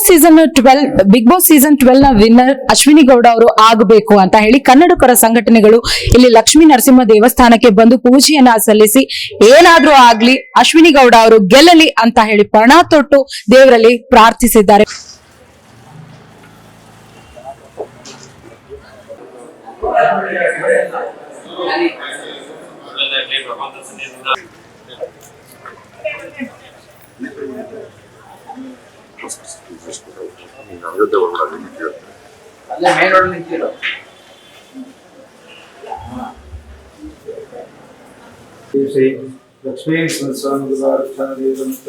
Boss season twelve Bigg Boss season ಟ್ವೆಲ್ನ winner Ashwini Gowda ಅವರು ಆಗಬೇಕು ಅಂತ ಹೇಳಿ ಕನ್ನಡಪರ ಸಂಘಟನೆಗಳು ಇಲ್ಲಿ ಲಕ್ಷ್ಮೀ ನರಸಿಂಹ ದೇವಸ್ಥಾನಕ್ಕೆ ಬಂದು ಪೂಜೆಯನ್ನ ಸಲ್ಲಿಸಿ ಏನಾದ್ರೂ ಆಗ್ಲಿ ಅಶ್ವಿನಿ ಗೌಡ ಅವರು ಗೆಲ್ಲಲಿ ಅಂತ ಹೇಳಿ ಪಣ ತೊಟ್ಟು ದೇವರಲ್ಲಿ ಪ್ರಾರ್ಥಿಸಿದ್ದಾರೆ. ನೀನು ಅಯೋಧ್ಯೆ ಒಳಗಡೆ ನಿಂತಿರೋ ಅಲ್ಲೇ ಮೇನ್ ರೋಡ್ ನಿಂತಿರೋ ಶ್ರೀ ಲಕ್ಷ್ಮೀ ಸ್ವಾಮಿ ಸಮಸ್ತ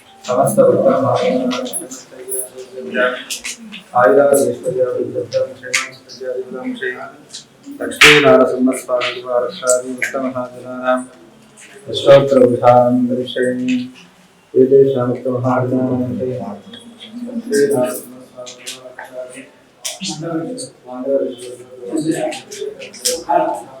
लक्ष्मीनारसिंहस्वामिवारक्षादिवत्तमहाजनानाम् उत्तम दर्शयन् एतेषामुत्तमहाजनानां लक्ष्मीनारसिंहस्वामिवारक्षादिवत्तमहाजनानाम्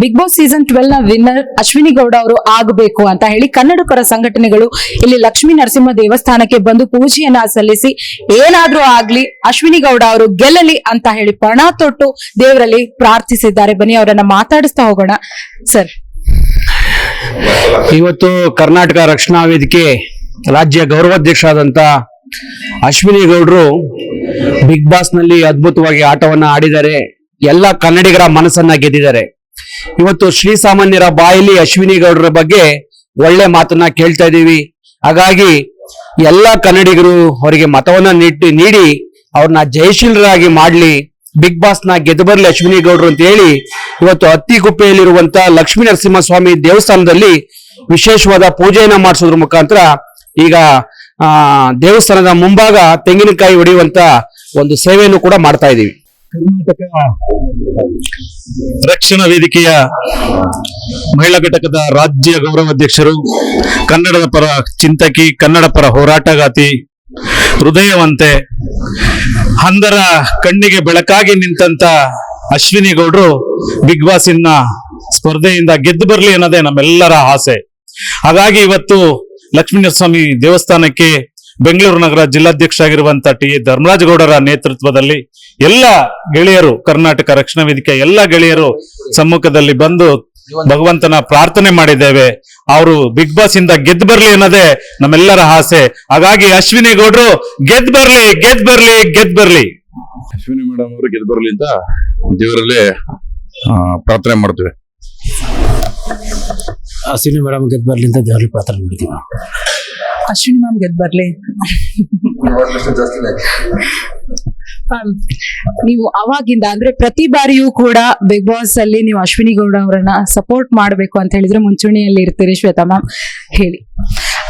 Bigg Boss season ಟ್ವೆಲ್ನ winner Ashwini Gowda ಅವರು ಆಗಬೇಕು ಅಂತ ಹೇಳಿ ಕನ್ನಡಕರ ಸಂಘಟನೆಗಳು ಇಲ್ಲಿ ಲಕ್ಷ್ಮೀ ನರಸಿಂಹ ದೇವಸ್ಥಾನಕ್ಕೆ ಬಂದು ಪೂಜೆಯನ್ನ ಸಲ್ಲಿಸಿ, ಏನಾದ್ರೂ ಆಗ್ಲಿ ಅಶ್ವಿನಿ ಗೌಡ ಅವರು ಗೆಲ್ಲಲಿ ಅಂತ ಹೇಳಿ ಪಣ ತೊಟ್ಟು ದೇವರಲ್ಲಿ ಪ್ರಾರ್ಥಿಸಿದ್ದಾರೆ. ಬನ್ನಿ, ಅವರನ್ನ ಮಾತಾಡಿಸ್ತಾ ಹೋಗೋಣ. ಸರ್. ಇವತ್ತು ಕರ್ನಾಟಕ ರಕ್ಷಣಾ ವೇದಿಕೆ ರಾಜ್ಯ ಗೌರವಾಧ್ಯಕ್ಷರಾದಂತ ಅಶ್ವಿನಿ ಗೌಡ್ರು ಬಿಗ್ ಬಾಸ್ನಲ್ಲಿ ಅದ್ಭುತವಾಗಿ ಆಟವನ್ನ ಆಡಿದ್ದಾರೆ. ಎಲ್ಲ ಕನ್ನಡಿಗರ ಮನಸ್ಸನ್ನ ಗೆದ್ದಿದ್ದಾರೆ. ಇವತ್ತು ಶ್ರೀಸಾಮಾನ್ಯರ ಬಾಯಲ್ಲಿ ಅಶ್ವಿನಿ ಗೌಡರ ಬಗ್ಗೆ ಒಳ್ಳೆ ಮಾತನ್ನ ಕೇಳ್ತಾ ಇದ್ದೀವಿ. ಹಾಗಾಗಿ ಎಲ್ಲ ಕನ್ನಡಿಗರು ಅವರಿಗೆ ಮತವನ್ನ ನೀಡಿ ನೀಡಿ ಅವ್ರನ್ನ ಜಯಶೀಲರಾಗಿ ಮಾಡ್ಲಿ. ಬಿಗ್ ಬಾಸ್ನ ಗೆದ್ದು ಬರ್ಲಿ ಅಶ್ವಿನಿ ಗೌಡ್ರು ಅಂತ ಹೇಳಿ ಇವತ್ತು ಅತ್ತಿಗುಪ್ಪೆಯಲ್ಲಿರುವಂತ ಲಕ್ಷ್ಮೀ ನರಸಿಂಹ ಸ್ವಾಮಿ ದೇವಸ್ಥಾನದಲ್ಲಿ ವಿಶೇಷವಾದ ಪೂಜೆಯನ್ನ ಮಾಡಿಸೋದ್ರ ಮುಖಾಂತರ ಈಗ ದೇವಸ್ಥಾನದ ಮುಂಭಾಗ ತೆಂಗಿನಕಾಯಿ ಹೊಡೆಯುವಂತ ಒಂದು ಸೇವೆಯನ್ನು ಕೂಡ ಮಾಡ್ತಾ ಇದ್ದೀವಿ. ಕರ್ನಾಟಕ ರಕ್ಷಣಾ ವೇದಿಕೆಯ ಮಹಿಳಾ ಘಟಕದ ರಾಜ್ಯ ಗೌರವಾಧ್ಯಕ್ಷರು ಕನ್ನಡದ ಪರ ಚಿಂತಕಿ, ಕನ್ನಡ ಪರ ಹೋರಾಟಗಾತಿ, ಹೃದಯವಂತೆ ಅಂದರ ಕಣ್ಣಿಗೆ ಬೆಳಕಾಗಿ ನಿಂತಂತ ಅಶ್ವಿನಿ ಗೌಡ್ರು ಬಿಗ್ ಬಾಸ್ ಇನ್ನ ಸ್ಪರ್ಧೆಯಿಂದ ಗೆದ್ದು ಬರಲಿ ಅನ್ನೋದೇ ನಮ್ಮೆಲ್ಲರ ಆಸೆ. ಹಾಗಾಗಿ ಇವತ್ತು ಲಕ್ಷ್ಮೀನರಸ್ವಾಮಿ ದೇವಸ್ಥಾನಕ್ಕೆ ಬೆಂಗಳೂರು ನಗರ ಜಿಲ್ಲಾಧ್ಯಕ್ಷ ಆಗಿರುವಂತ ಟಿ ಎ ಧರ್ಮರಾಜ ಗೌಡರ ನೇತೃತ್ವದಲ್ಲಿ ಎಲ್ಲ ಗೆಳೆಯರು, ಕರ್ನಾಟಕ ರಕ್ಷಣಾ ವೇದಿಕೆ ಎಲ್ಲ ಗೆಳೆಯರು ಸಮ್ಮುಖದಲ್ಲಿ ಬಂದು ಭಗವಂತನ ಪ್ರಾರ್ಥನೆ ಮಾಡಿದ್ದೇವೆ. ಅವರು ಬಿಗ್ ಬಾಸ್ ಇಂದ ಗೆದ್ದು ಬರ್ಲಿ ಅನ್ನೋದೇ ನಮ್ಮೆಲ್ಲರ ಆಸೆ. ಹಾಗಾಗಿ ಅಶ್ವಿನಿ ಗೌಡರು ಗೆದ್ ಬರ್ಲಿ ಗೆದ್ ಬರ್ಲಿ ಗೆದ್ ಬರ್ಲಿ. ಅಶ್ವಿನಿ ಮೇಡಮ್ ಅವರು ಗೆದ್ದು ಬರ್ಲಿ ಅಂತ ದೇವರಲ್ಲಿ ಪ್ರಾರ್ಥನೆ ಮಾಡ್ತೀವಿ. ಅಶ್ವಿನಿ ಮೇಡಮ್ ಗೆದ್ದು ಬರಲಿ ಅಂತ ದೇವರಲ್ಲಿ ಪಾತ್ರ ಮಾಡಿದೀವಿ. ಅಶ್ವಿನಿ ಮ್ಯಾಮ್ ಗೆದ್ ಬರ್ಲಿ. ನೀವು ಅವಾಗಿಂದ ಅಂದ್ರೆ ಪ್ರತಿ ಬಾರಿಯೂ ಕೂಡ ಬಿಗ್ ಬಾಸ್ ಅಲ್ಲಿ ನೀವು ಅಶ್ವಿನಿ ಗೌಡ ಅವರನ್ನ ಸಪೋರ್ಟ್ ಮಾಡಬೇಕು ಅಂತ ಹೇಳಿದ್ರೆ ಮುಂಚೂಣಿಯಲ್ಲಿ ಇರ್ತೀರಿ ಶ್ವೇತಾ ಮ್ಯಾಮ್ ಹೇಳಿ.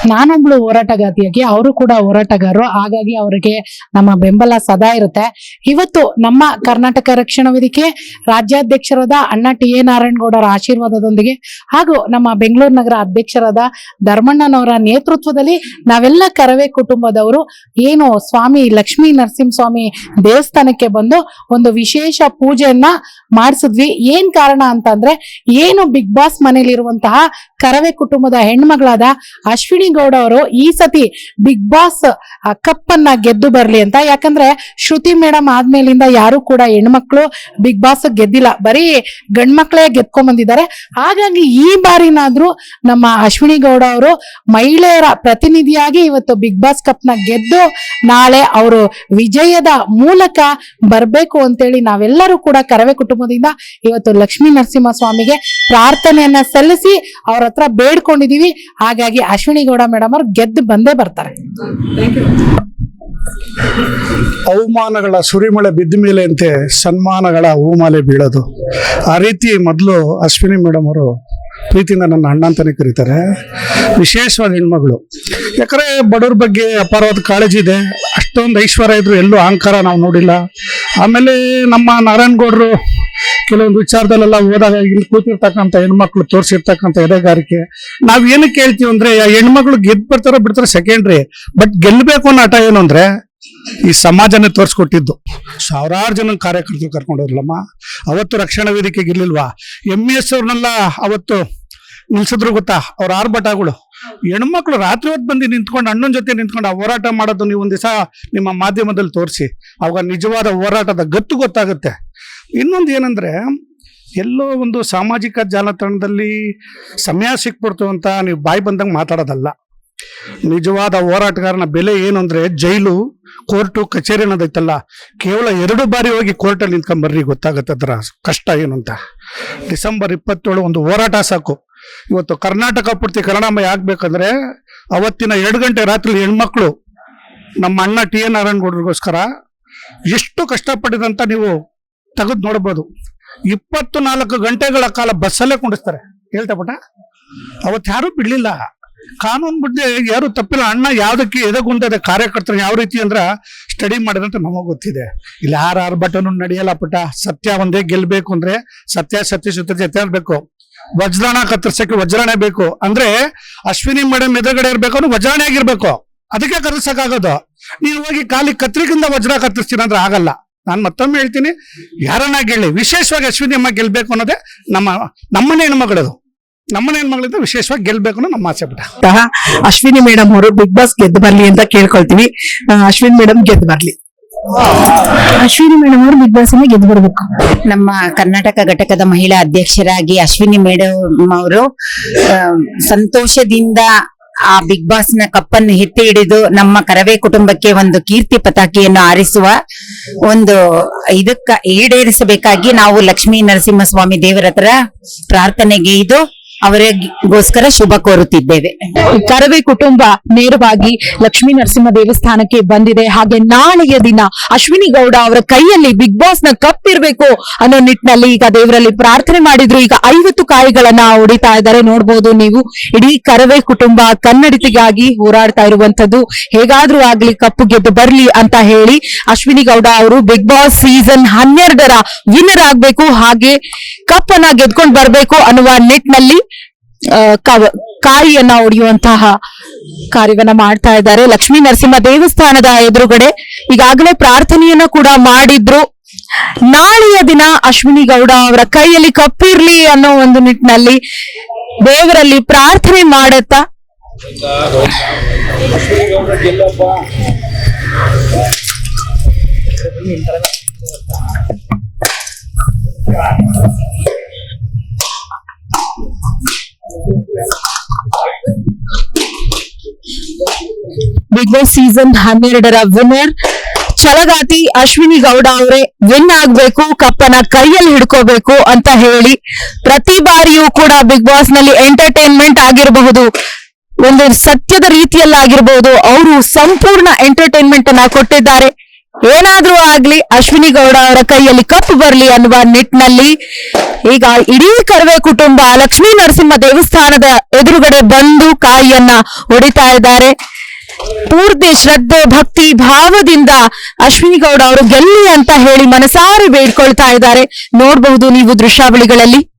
ನಾನೊಬ್ಳು ಹೋರಾಟಗಾತಿಯಾಗಿ ಅವರು ಕೂಡ ಹೋರಾಟಗಾರರು. ಹಾಗಾಗಿ ಅವರಿಗೆ ನಮ್ಮ ಬೆಂಬಲ ಸದಾ ಇರುತ್ತೆ. ಇವತ್ತು ನಮ್ಮ ಕರ್ನಾಟಕ ರಕ್ಷಣಾ ವೇದಿಕೆ ರಾಜ್ಯಾಧ್ಯಕ್ಷರಾದ ಅಣ್ಣ ಟಿ ಎ ನಾರಾಯಣಗೌಡರ ಆಶೀರ್ವಾದದೊಂದಿಗೆ ಹಾಗೂ ನಮ್ಮ ಬೆಂಗಳೂರು ನಗರ ಅಧ್ಯಕ್ಷರಾದ ಧರ್ಮಣ್ಣನವರ ನೇತೃತ್ವದಲ್ಲಿ ನಾವೆಲ್ಲ ಕರವೇ ಕುಟುಂಬದವರು. ಏನು ಸ್ವಾಮಿ ಲಕ್ಷ್ಮೀ ನರಸಿಂಹಸ್ವಾಮಿ ದೇವಸ್ಥಾನಕ್ಕೆ ಬಂದು ಒಂದು ವಿಶೇಷ ಪೂಜೆಯನ್ನ ಮಾಡಿಸಿದ್ವಿ. ಏನ್ ಕಾರಣ ಅಂತಂದ್ರೆ, ಏನು ಬಿಗ್ ಬಾಸ್ ಮನೇಲಿರುವಂತಹ ಕರವೇ ಕುಟುಂಬದ ಹೆಣ್ಮಗಳಾದ ಅಶ್ವಿನಿ ಗೌಡ ಅವರು ಈ ಸತಿ ಬಿಗ್ ಬಾಸ್ ಕಪ್ ಅನ್ನ ಗೆದ್ದು ಬರ್ಲಿ ಅಂತ. ಯಾಕಂದ್ರೆ ಶ್ರುತಿ ಮೇಡಮ್ ಆದ್ಮೇಲಿಂದ ಯಾರು ಕೂಡ ಹೆಣ್ಮಕ್ಳು ಬಿಗ್ ಬಾಸ್ ಗೆದ್ದಿಲ್ಲ. ಬರೀ ಗಂಡ್ಮಕ್ಳೇ ಗೆದ್ಕೊಂಡ್ ಬಂದಿದ್ದಾರೆ ಹಾಗಾಗಿ ಈ ಬಾರಿನಾದ್ರೂ ನಮ್ಮ ಅಶ್ವಿನಿ ಗೌಡ ಅವರು ಮಹಿಳೆಯರ ಪ್ರತಿನಿಧಿಯಾಗಿ ಇವತ್ತು ಬಿಗ್ ಬಾಸ್ ಕಪ್ನ ಗೆದ್ದು ನಾಳೆ ಅವರು ವಿಜಯದ ಮೂಲಕ ಬರ್ಬೇಕು ಅಂತೇಳಿ ನಾವೆಲ್ಲರೂ ಕೂಡ ಕರವೇ ಕುಟುಂಬದಿಂದ ಇವತ್ತು ಲಕ್ಷ್ಮೀ ನರಸಿಂಹ ಸ್ವಾಮಿಗೆ ಪ್ರಾರ್ಥನೆಯನ್ನ ಸಲ್ಲಿಸಿ ಅವ್ರ ಹತ್ರ ಬೇಡ್ಕೊಂಡಿದೀವಿ. ಹಾಗಾಗಿ ಅಶ್ವಿನಿ ಗೌಡ ಮೇಡಮ್ ಅವ್ರು ಗೆದ್ದು ಬಂದೇ ಬರ್ತಾರೆ. ಅವಮಾನಗಳ ಸುರಿಮಳೆ ಬಿದ್ದ ಮೇಲೆ ಅಂತೆ ಸನ್ಮಾನಗಳ ಹೂಮಾಲೆ ಬೀಳೋದು. ಆ ರೀತಿ ಮೊದಲು ಅಶ್ವಿನಿ ಮೇಡಮ್ ಅವರು ಪ್ರೀತಿಯಿಂದ ನನ್ನ ಅಣ್ಣ ಅಂತಾನೆ ಕರೀತಾರೆ. ವಿಶೇಷವಾದ ಹೆಣ್ಮಗಳು. ಯಾಕಂದ್ರೆ ಬಡವ್ರ ಬಗ್ಗೆ ಅಪಾರವಾದ ಕಾಳಜಿ ಇದೆ. ಅಷ್ಟೊಂದು ಐಶ್ವರ್ಯ ಇದ್ರು ಎಲ್ಲೂ ಅಹಂಕಾರ ನಾವು ನೋಡಿಲ್ಲ. ಆಮೇಲೆ ನಮ್ಮ ನಾರಾಯಣಗೌಡರು ಕೆಲವೊಂದು ವಿಚಾರದಲ್ಲೆಲ್ಲ ಹೋದಾಗ ಇಲ್ಲಿ ಕೂತಿರ್ತಕ್ಕಂಥ ಹೆಣ್ಮಕ್ಳು ತೋರಿಸಿರ್ತಕ್ಕಂಥ ಎದೆಗಾರಿಕೆ. ನಾವು ಏನಕ್ಕೆ ಹೇಳ್ತೀವಿ ಅಂದ್ರೆ, ಆ ಹೆಣ್ಮಕ್ಳು ಗೆದ್ದು ಬರ್ತಾರೋ ಬಿಡ್ತಾರೋ ಸೆಕೆಂಡ್ರಿ ಬಟ್ ಗೆಲ್ಲಬೇಕು ಅನ್ನೋ ಆಟ ಏನು ಅಂದ್ರೆ ಈ ಸಮಾಜನೇ ತೋರಿಸ್ಕೊಟ್ಟಿದ್ದು. ಸಾವಿರಾರು ಜನ ಕಾರ್ಯಕರ್ತರು ಕರ್ಕೊಂಡೋದ್ರಲ್ಲಮ್ಮ ಅವತ್ತು ರಕ್ಷಣಾ ವೇದಿಕೆಗೆ ಇರ್ಲಿಲ್ವಾ? ಎಂ ಎಸ್ ಅವ್ರನ್ನೆಲ್ಲ ಅವತ್ತು ನಿಲ್ಸಿದ್ರು ಗೊತ್ತಾ? ಅವ್ರ ಆರ್ಭಟಗಳು. ಹೆಣ್ಮಕ್ಳು ರಾತ್ರಿ ಹೊತ್ತು ಬಂದು ನಿಂತ್ಕೊಂಡು ಅಣ್ಣನ ಜೊತೆ ನಿಂತ್ಕೊಂಡು ಆ ಹೋರಾಟ ಮಾಡೋದು ನೀವು ಒಂದು ದಿವಸ ನಿಮ್ಮ ಮಾಧ್ಯಮದಲ್ಲಿ ತೋರಿಸಿ. ಅವಾಗ ನಿಜವಾದ ಹೋರಾಟದ ಗತ್ತು ಗೊತ್ತಾಗುತ್ತೆ. ಇನ್ನೊಂದು ಏನಂದ್ರೆ ಎಲ್ಲೋ ಒಂದು ಸಾಮಾಜಿಕ ಜಾಲತಾಣದಲ್ಲಿ ಸಮಯ ಸಿಕ್ಬಿಡ್ತು ಅಂತ ನೀವು ಬಾಯಿ ಬಂದಂಗೆ ಮಾತಾಡೋದಲ್ಲ. ನಿಜವಾದ ಹೋರಾಟಗಾರನ ಬೆಲೆ ಏನು ಅಂದ್ರೆ ಜೈಲು, ಕೋರ್ಟು, ಕಚೇರಿ ಅನ್ನೋದೈತಲ್ಲ. ಕೇವಲ ಎರಡು ಬಾರಿ ಹೋಗಿ ಕೋರ್ಟಲ್ಲಿ ನಿಂತ್ಕೊಂಬರ್ರಿ ಗೊತ್ತಾಗುತ್ತೆ ಅದರ ಕಷ್ಟ ಏನು ಅಂತ. ಡಿಸೆಂಬರ್ ಇಪ್ಪತ್ತೇಳು ಒಂದು ಹೋರಾಟ ಸಾಕು. ಇವತ್ತು ಕರ್ನಾಟಕ ಪೂರ್ತಿ ಕನ್ನಡಮಯ ಆಗ್ಬೇಕಂದ್ರೆ ಅವತ್ತಿನ ಎರಡು ಗಂಟೆ ರಾತ್ರಿ ಹೆಣ್ಮಕ್ಳು, ನಮ್ಮ ಅಣ್ಣ ಟಿ ಎನ್ ನಾರಾಯಣಗೌಡರಿಗೋಸ್ಕರ ಎಷ್ಟು ಕಷ್ಟಪಟ್ಟಿದಂತ ನೀವು ತೆಗೆದು ನೋಡ್ಬೋದು. ಇಪ್ಪತ್ತು ನಾಲ್ಕು ಗಂಟೆಗಳ ಕಾಲ ಬಸ್ಸಲ್ಲೇ ಕುಂಡಿಸ್ತಾರೆ. ಹೇಳ್ತಾ ಪಟ? ಅವತ್ತು ಯಾರೂ ಬಿಡ್ಲಿಲ್ಲ. ಕಾನೂನು ಬಗ್ಗೆ ಯಾರು ತಪ್ಪಿಲ್ಲ. ಅಣ್ಣ ಯಾವ್ದಕ್ಕೆ ಎದಗುಂದದ ಕಾರ್ಯಕರ್ತರು ಯಾವ ರೀತಿ ಅಂದ್ರ ಸ್ಟಡಿ ಮಾಡಿದಂತ ನಮಗ್ ಗೊತ್ತಿದೆ. ಇಲ್ಲಿ ಯಾರ ಬಟನ್ ನಡೆಯಲ್ಲ ಪುಟ ಸತ್ಯ ಒಂದೇ ಗೆಲ್ಬೇಕು ಅಂದ್ರೆ ಸತ್ಯ ಸತ್ಯ ಜೊತೆ ಇರ್ಬೇಕು ವಜ್ರಾಣ ಕತ್ತರಿಸಕ್ಕೆ ವಜ್ರಾಣೆ ಬೇಕು. ಅಂದ್ರೆ ಅಶ್ವಿನಿ ಮೇಡಮ್ ಎದುರುಗಡೆ ಇರ್ಬೇಕು ಅಂದ್ರೆ ವಜ್ರಾಣೆ ಆಗಿರ್ಬೇಕು. ಅದಕ್ಕೆ ಕತ್ತರಿಸಕ್ಕಾಗೋದು. ನೀವು ಹೋಗಿ ಖಾಲಿ ಕತ್ರಿಗಿಂದ ವಜ್ರ ಕತ್ತರಿಸ್ತೀರ ಅಂದ್ರೆ ಆಗಲ್ಲ. ನಾನು ಮತ್ತೊಮ್ಮೆ ಹೇಳ್ತೀನಿ ಯಾರನ್ನ ಗೆಲ್ಲಿ ವಿಶೇಷವಾಗಿ ಅಶ್ವಿನಿ ಅಮ್ಮ ಗೆಲ್ಬೇಕು ಅನ್ನೋದೇ ನಮ್ಮ, ನಮ್ಮನೆ ಹೆಣ್ಮಗಳದು. ನಮ್ಮನೆ ಹೆಣ್ಮಗಳಿಂದ ವಿಶೇಷವಾಗಿ ಗೆಲ್ಬೇಕು ಅನ್ನೋ ನಮ್ಮ ಆಸೆ ಬಿಟ್ಟ. ಅಶ್ವಿನಿ ಮೇಡಮ್ ಅವರು ಬಿಗ್ ಬಾಸ್ ಗೆದ್ದು ಬರ್ಲಿ ಅಂತ ಕೇಳ್ಕೊಳ್ತೀವಿ. ಅಶ್ವಿನಿ ಮೇಡಮ್ ಗೆದ್ದು ಬರ್ಲಿ. ಅಶ್ವಿನಿ ಮೇಡಮ್ ಅವರು ಬಿಗ್ ಬಾಸ್ ಅನ್ನು ಗೆದ್ದು ಬರ್ಬೇಕು. ನಮ್ಮ ಕರ್ನಾಟಕ ಘಟಕದ ಮಹಿಳಾ ಅಧ್ಯಕ್ಷರಾಗಿ ಅಶ್ವಿನಿ ಮೇಡಮ್ ಅವರು ಆ, ಸಂತೋಷದಿಂದ ಆ ಬಿಗ್ ಬಾಸ್ನ ಕಪ್ಪನ್ನು ಎತ್ತಿ ಹಿಡಿದು ನಮ್ಮ ಕರವೇ ಕುಟುಂಬಕ್ಕೆ ಒಂದು ಕೀರ್ತಿ ಪತಾಕಿಯನ್ನು ಆರಿಸುವ ಒಂದು ಇದಕ್ಕ ಈಡೇರಿಸಬೇಕಾಗಿ ನಾವು ಲಕ್ಷ್ಮೀ ನರಸಿಂಹಸ್ವಾಮಿ ದೇವರ ಹತ್ರ ಪ್ರಾರ್ಥನೆಗೆ ಇದು ಅವರಿಗೋಸ್ಕರ ಶುಭ ಕೋರುತ್ತಿದ್ದೇವೆ. ಕರವೇ ಕುಟುಂಬ ನೇರವಾಗಿ ಲಕ್ಷ್ಮೀ ನರಸಿಂಹ ದೇವಸ್ಥಾನಕ್ಕೆ ಬಂದಿದೆ. ಹಾಗೆ ನಾಳೆಯ ದಿನ ಅಶ್ವಿನಿ ಗೌಡ ಅವರ ಕೈಯಲ್ಲಿ ಬಿಗ್ ಬಾಸ್ನ ಕಪ್ ಇರಬೇಕು ಅನ್ನೋ ನಿಟ್ಟಿನಲ್ಲಿ ಈಗ ದೇವರಲ್ಲಿ ಪ್ರಾರ್ಥನೆ ಮಾಡಿದ್ರು. ಈಗ ಐವತ್ತು ಕಾಯಿಗಳನ್ನ ಹೊಡಿತಾ ಇದ್ದಾರೆ. ನೋಡ್ಬೋದು ನೀವು ಇಡೀ ಕರವೇ ಕುಟುಂಬ ಕನ್ನಡತಿಗಾಗಿ ಹೋರಾಡ್ತಾ ಇರುವಂತದ್ದು ಹೇಗಾದ್ರೂ ಆಗ್ಲಿ ಕಪ್ಪು ಗೆದ್ದು ಬರ್ಲಿ ಅಂತ ಹೇಳಿ ಅಶ್ವಿನಿ ಗೌಡ ಅವರು ಬಿಗ್ ಬಾಸ್ ಸೀಸನ್ ಹನ್ನೆರಡರ ವಿನ್ನರ್ ಆಗ್ಬೇಕು. ಹಾಗೆ ಕಪ್ ಅನ್ನ ಗೆದ್ಕೊಂಡು ಬರ್ಬೇಕು ಅನ್ನುವ ನಿಟ್ಟಿನಲ್ಲಿ ಕವ- ಕಾಯಿಯನ್ನ ಒಡೆಯುವಂತಹ ಕಾರ್ಯವನ್ನ ಮಾಡ್ತಾ ಇದ್ದಾರೆ. ಲಕ್ಷ್ಮೀ ನರಸಿಂಹ ದೇವಸ್ಥಾನದ ಎದುರುಗಡೆ ಈಗಾಗಲೇ ಪ್ರಾರ್ಥನೆಯನ್ನ ಕೂಡ ಮಾಡಿದ್ರು. ನಾಳೆಯ ದಿನ ಅಶ್ವಿನಿ ಗೌಡ ಅವರ ಕೈಯಲ್ಲಿ ಕಪ್ಪಿರ್ಲಿ ಅನ್ನೋ ಒಂದು ನಿಟ್ಟಿನಲ್ಲಿ ದೇವರಲ್ಲಿ ಪ್ರಾರ್ಥನೆ ಮಾಡತ್ತಾ ಬಿಗ್ ಸೀಸನ್ ಹನ್ನೆರಡರ ವಿನ್ನರ್ ಛಲಗಾತಿ ಅಶ್ವಿನಿ ಗೌಡ ಅವರೇ ವಿನ್ ಆಗ್ಬೇಕು ಕಪ್ಪನ ಕೈಯಲ್ಲಿ ಹಿಡ್ಕೋಬೇಕು ಅಂತ ಹೇಳಿ ಪ್ರತಿ ಬಾರಿಯೂ ಕೂಡ ಬಿಗ್ ಬಾಸ್ನಲ್ಲಿ ಎಂಟರ್ಟೈನ್ಮೆಂಟ್ ಆಗಿರಬಹುದು. ಒಂದು ಸತ್ಯದ ರೀತಿಯಲ್ಲಾಗಿರ್ಬಹುದು ಅವರು ಸಂಪೂರ್ಣ ಎಂಟರ್ಟೈನ್ಮೆಂಟ್ ಅನ್ನ ಕೊಟ್ಟಿದ್ದಾರೆ. ಏನಾದ್ರೂ ಆಗ್ಲಿ ಅಶ್ವಿನಿ ಗೌಡ ಅವರ ಕೈಯಲ್ಲಿ ಕಪ್ಪು ಬರ್ಲಿ ಅನ್ನುವ ನಿಟ್ಟಿನಲ್ಲಿ ಈಗ ಇಡೀ ಕರವೇ ಕುಟುಂಬ ಲಕ್ಷ್ಮೀ ನರಸಿಂಹ ದೇವಸ್ಥಾನದ ಎದುರುಗಡೆ ಬಂದು ಕಾಯಿಯನ್ನ ಹೊಡಿತಾ ಇದ್ದಾರೆ. ಪೂರ್ತಿ ಶ್ರದ್ಧೆ, ಭಕ್ತಿ, ಭಾವದಿಂದ ಅಶ್ವಿನಿ ಗೌಡ ಅವರು ಗೆಲ್ಲಿ ಅಂತ ಹೇಳಿ ಮನಸಾರೆ ಬೇಡ್ಕೊಳ್ತಾ ಇದ್ದಾರೆ. ನೋಡಬಹುದು ನೀವು ದೃಶ್ಯಾವಳಿಗಳಲ್ಲಿ.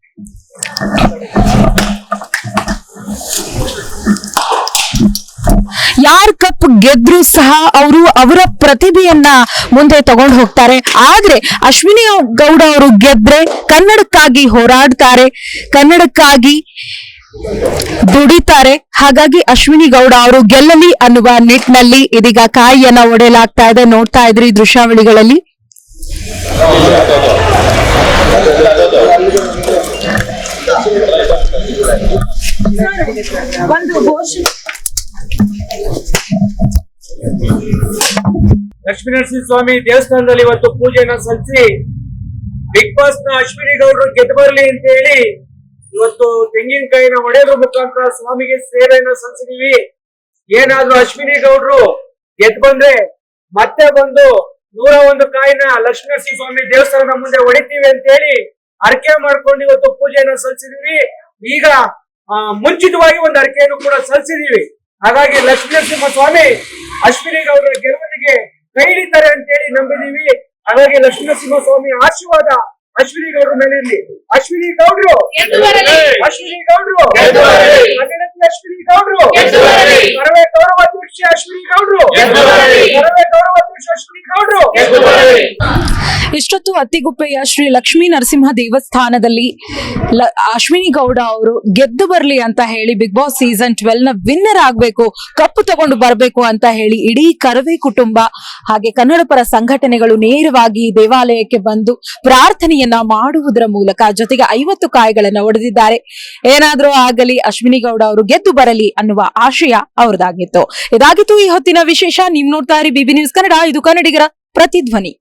ಯಾರ್ ಕಪ್ ಗೆದ್ರು ಸಹ ಅವರು ಅವರ ಪ್ರತಿಭೆಯನ್ನ ಮುಂದೆ ತಗೊಂಡು ಹೋಗ್ತಾರೆ. ಆದ್ರೆ ಅಶ್ವಿನಿ ಗೌಡ ಅವರು ಗೆದ್ರೆ ಕನ್ನಡಕ್ಕಾಗಿ ಹೋರಾಡ್ತಾರೆ. ಕನ್ನಡಕ್ಕಾಗಿ ದುಡಿತಾರೆ. ಹಾಗಾಗಿ ಅಶ್ವಿನಿ ಗೌಡ ಅವರು ಗೆಲ್ಲಲಿ ಅನ್ನುವ ನಿಟ್ಟಿನಲ್ಲಿ ಇದೀಗ ಕಾಯಿಯನ್ನ ಒಡೆಯಲಾಗ್ತಾ ಇದೆ. ನೋಡ್ತಾ ಇದ್ರಿ ದೃಶ್ಯಾವಳಿಗಳಲ್ಲಿ. ಲಕ್ಷ್ಮೀ ನರಸಿಂಹ ಸ್ವಾಮಿ ದೇವಸ್ಥಾನದಲ್ಲಿ ಇವತ್ತು ಪೂಜೆಯನ್ನ ಸಲ್ಲಿಸಿ ಬಿಗ್ ಬಾಸ್ನ ಅಶ್ವಿನಿ ಗೌಡರು ಗೆದ್ದು ಬರಲಿ ಅಂತ ಹೇಳಿ ಇವತ್ತು ತೆಂಗಿನಕಾಯಿನ ಒಡೆಯದ್ರ ಮುಖಾಂತರ ಸ್ವಾಮಿಗೆ ಸೇವೆಯನ್ನು ಸಲ್ಲಿಸಿದೀವಿ. ಏನಾದ್ರೂ ಅಶ್ವಿನಿ ಗೌಡ್ರು ಗೆದ್ ಬಂದ್ರೆ ಮತ್ತೆ ಬಂದು ನೂರ ಒಂದು ಕಾಯಿನ ಲಕ್ಷ್ಮೀನರಸಿಂಹ ಸ್ವಾಮಿ ದೇವಸ್ಥಾನದ ಮುಂದೆ ಹೊಡಿತೀವಿ ಅಂತ ಹೇಳಿ ಅರ್ಕೆ ಮಾಡ್ಕೊಂಡು ಇವತ್ತು ಪೂಜೆಯನ್ನ ಸಲ್ಲಿಸಿದೀವಿ. ಈಗ ಮುಂಚಿತವಾಗಿ ಒಂದು ಅರ್ಕೆಯನ್ನು ಕೂಡ ಸಲ್ಲಿಸಿದೀವಿ. ಹಾಗಾಗಿ ಲಕ್ಷ್ಮೀ ನರಸಿಂಹ ಸ್ವಾಮಿ ಅಶ್ವಿನಿ ಗೌಡರ ಗೆಲುವಿಗೆ ಹಿಡಿತಾರೆ ಅಂತ ಹೇಳಿ ನಂಬಿದೀವಿ. ಹಾಗಾಗಿ ಲಕ್ಷ್ಮೀ ನರಸಿಂಹ ಸ್ವಾಮಿ ಆಶೀರ್ವಾದ ಅಶ್ವಿನಿ ಗೌಡ್ರ ಮೇಲೆ ಇರ್ಲಿ ಅಶ್ವಿನಿ ಗೌಡ್ರು ಅಶ್ವಿನಿ ಗೌಡ್ರು ಕನ್ನಡತಿ ಅಶ್ವಿನಿ ಗೌಡ್ರು ಕರವೇ ಗೌರವಾಧ್ಯಕ್ಷ ಅಶ್ವಿನಿ ಗೌಡ್ರು ಕರವೇ ಗೌರವಾಧ್ಯಕ್ಷ ಅಶ್ವಿನಿ ಗೌಡ್ರು ಇಷ್ಟೊತ್ತು ಅತ್ತಿಗುಪ್ಪೆಯ ಶ್ರೀ ಲಕ್ಷ್ಮೀ ನರಸಿಂಹ ದೇವಸ್ಥಾನದಲ್ಲಿ ಅಶ್ವಿನಿ ಗೌಡ ಅವರು ಗೆದ್ದು ಬರ್ಲಿ ಅಂತ ಹೇಳಿ ಬಿಗ್ ಬಾಸ್ ಸೀಸನ್ ಟ್ವೆಲ್ನ ವಿನ್ನರ್ ಆಗ್ಬೇಕು, ಕಪ್ಪು ತಗೊಂಡು ಬರಬೇಕು ಅಂತ ಹೇಳಿ ಇಡೀ ಕರವೇ ಕುಟುಂಬ ಹಾಗೆ ಕನ್ನಡ ಪರ ಸಂಘಟನೆಗಳು ನೇರವಾಗಿ ದೇವಾಲಯಕ್ಕೆ ಬಂದು ಪ್ರಾರ್ಥನೆಯನ್ನ ಮಾಡುವುದರ ಮೂಲಕ ಜೊತೆಗೆ ಐವತ್ತು ಕಾಯಿಗಳನ್ನ ಒಡೆದಿದ್ದಾರೆ. ಏನಾದ್ರೂ ಆಗಲಿ ಅಶ್ವಿನಿ ಗೌಡ ಅವರು ಗೆದ್ದು ಬರಲಿ ಅನ್ನುವ ಆಶಯ ಅವರದಾಗಿತ್ತು ಇದಾಗಿತ್ತು ಈ ಹೊತ್ತಿನ ವಿಶೇಷ. ನೀವು ನೋಡ್ತಾ ಇರಿ ಬಿಬಿ ನ್ಯೂಸ್ ಕನ್ನಡ. ಇದು ಕನ್ನಡಿಗರ प्रतिध्वनि।